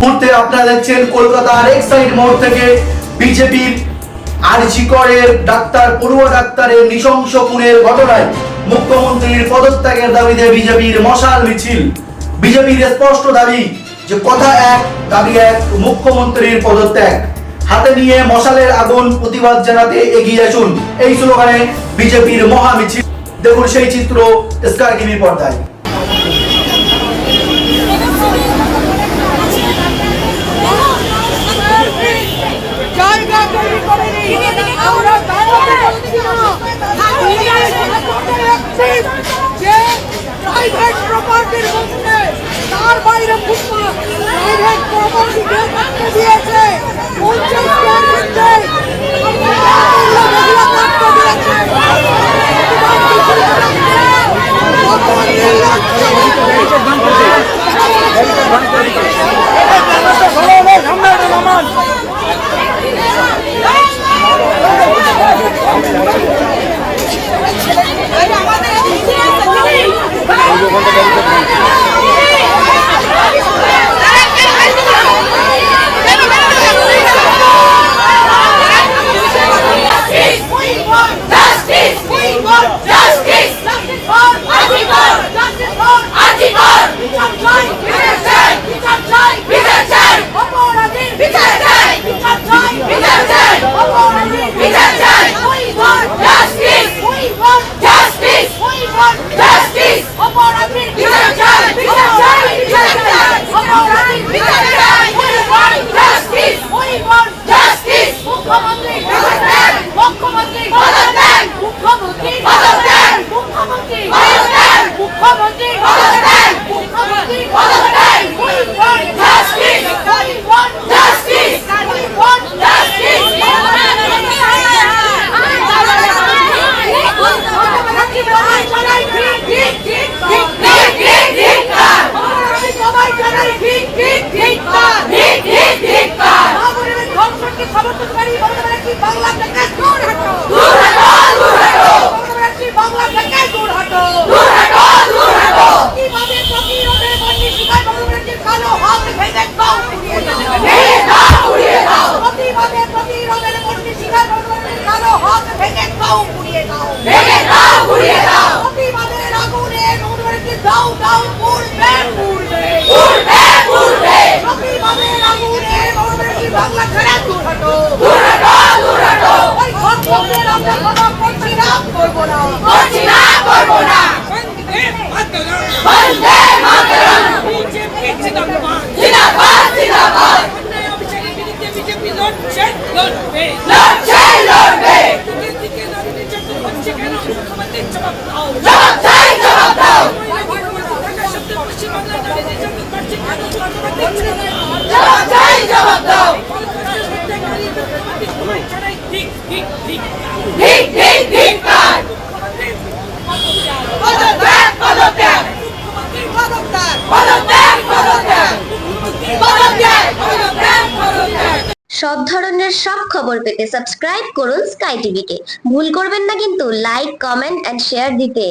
মুহূর্তে আপনারা দেখছেন কলকাতার এক সাইড মোড় থেকে বিজেপির আরজিকরের ডাক্তার, পড়ুয়া ডাক্তারের নৃশংস খুনের ঘটনায় মুখ্যমন্ত্রীর পদত্যাগের দাবিতে বিজেপির মশাল মিছিল। বিজেপির স্পষ্ট দাবি যে কথা এক, দাবি এক, মুখ্যমন্ত্রীর পদত্যাগ। হাতে নিয়ে মশালের আগুন প্রতিবাদ জানাতে এগিয়ে আসুন। এই স্লোগানে বিজেপির মহা মিছিল। দেখুন সেই চিত্র স্কার পর্দায়। দিয়েছে পঞ্চাশ টাকার মধ্যে মহিলা কাটতে দিয়েছে মুখ্যমন্ত্রী পদত্যাগ মুখ্যমন্ত্রী পদত্যাগ মুখ্যমন্ত্রী পদত্যাগ মুখ্যমন্ত্রী পদত্যাগ মুখ্যমন্ত্রী পদত্যাগ মুখ্যমন্ত্রী পদত্যাগ we want justice we want justice we want justice সবাই জানাই ঠিক ঠিক ঠিক ঠিক ঠিক ঠিক নাগরিক ধর্ষণকে সমর্থনকারী বর্তমানে কি বাংলা থেকে দূর হটো দূর হটো দূর হটো বর্তমানে কি বাংলা থেকে দূর হটো দূর হটো দূর হটো কীভাবে প্রতিরোধে বন্দি শিকার বর্তমানে কি কালো হাত ভেঙে দাও উড়িয়ে দাও ভেঙে দাও উড়িয়ে দাও প্রতিবাদে প্রতিরোধের বন্দি শিকার বর্তমানে কালো হাত ভেঙে দাও উড়িয়ে দাও। ভেঙে দাও উড়িয়ে দাও। প্রতিবাদের আগুনে বর্তমানে কি দাও দাও উড়বে উড়বে উড়বে উড়বে প্রতিবাদের আগুনে বর্তমানে কি বাংলা ছেড়ে দূর হটো দূর হটো দূর হটো ওই ধর্ষকদের আমরা ক্ষমা করছি না করব না। করছি না করব না। বন্দে মাতরম। জিন্দাবাদ। জিন্দাবাদ লড়ছে লড়বে। দিকে নারী নির্যাতন হচ্ছে কেন মুখ্যমন্ত্রীর জবাব দাও জবাব দাও পশ্চিমবাংলায় নারী নির্যাতন ঠিক ঠিক ঠিক সব ধরনের সব খবর পেতে সাবস্ক্রাইব করুন স্কাই টিভিকে ভুল করবেন না কিন্তু লাইক কমেন্ট এন্ড শেয়ার দিতে।